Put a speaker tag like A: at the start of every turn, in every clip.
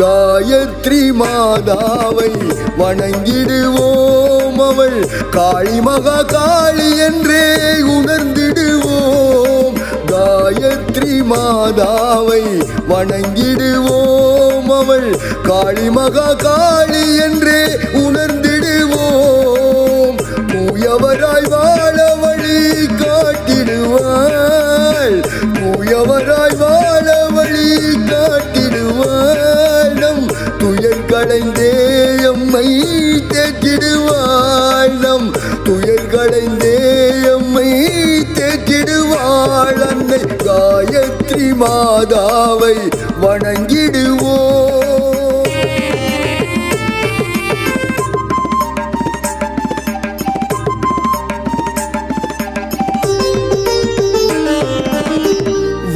A: காயத்ரி மாதாவை வணங்கிடுவோம் அவள். காளி மகா காளி என்றே உணர்ந்திடுவோம். காயத்ரி மாதாவை வணங்கிடுவோம் அவள். காளி மகா காளி என்றே உணர்ந்து காயத்ரி மாதாவை வணங்கிடு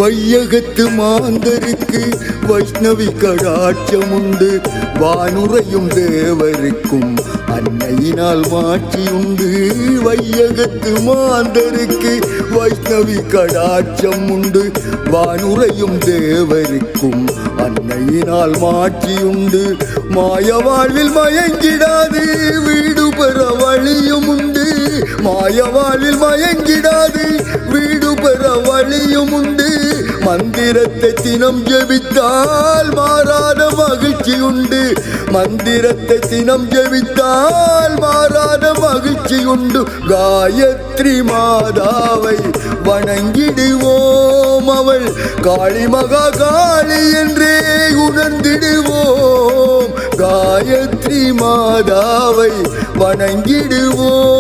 A: வையகத்து மாந்தருக்கு வைஷ்ணவி கடாட்சம் உண்டு. வானுரையும் தேவருக்கும் அன்னையினால் மாற்றி உண்டு. வையகத்து மாந்தருக்கு வைஷ்ணவி கடாட்சம் உண்டு. வானுரையும் தேவருக்கும் அன்னையினால் மாற்றியுண்டு. மாய வாழ்வில் மயங்கிடாது. வீடு பெற வழியும் உண்டு. மாய வாழ்வில் மயங்கிடாது. வீடு பெற வழியும் உண்டு. மந்திரத்தை தினம் ஜெபித்தால் மாறாத மகிழ்ச்சி உண்டு மந்திரத்தை தினம் ஜெபித்தால் மாறாத மகிழ்ச்சி உண்டு காயத்ரி மாதாவை வணங்கிடுவோம் அவள். காளி மகா காளி என்றே உணர்ந்திடுவோம். காயத்ரி மாதாவை வணங்கிடுவோம்.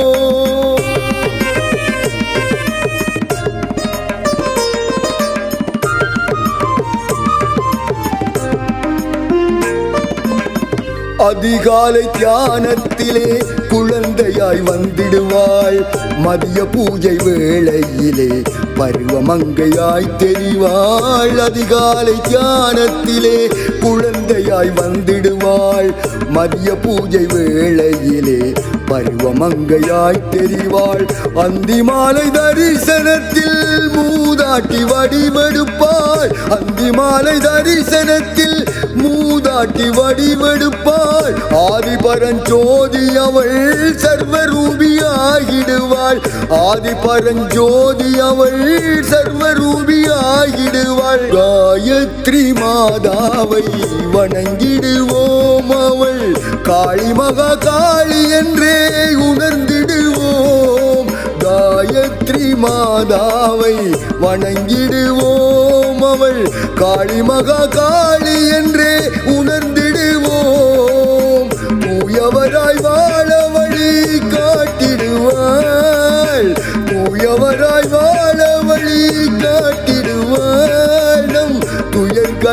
A: அதிகாலை தியானத்திலே குழந்தையாய் வந்திடுவாள் மதிய பூஜை வேளையிலே பருவமங்கையாய் தெரிவாள். அதிகாலை தியானத்திலே குழந்தையாய் வந்திடுவாள். மதிய பூஜை வேளையிலே பருவமங்கையாய் தெரிவாள். அந்தி மாலை தரிசனத்தில் மூதாட்டி வடிவெடுப்பாள். அந்தி மாலை தரிசனத்தில் மூதாட்டி வடிவெடுப்பாள். ஆதிபரஞ்சோதி அவள் அவள் சர்வரூபியாகிடுவாள். ஆதி பரஞ்சோதி அவள் சர்வரூபியாகிடுவாள். காயத்ரி மாதாவை வணங்கிடுவோம் அவள். காளி மகா காளி என்றே உணர்ந்திடுவோம். காயத்ரி மாதாவை வணங்கிடுவோம் அவள். காளி மகா காளி என்றே உணர்ந்து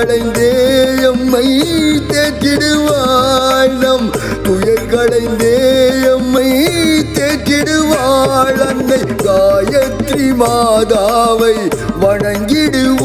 A: களைந்தே எம்மை தேற்றிடுவாள். நம் துயர் களைந்தே எம்மை தேற்றிடுவாள். அன்னை காயத்ரி மாதாவை வணங்கிடுவோம்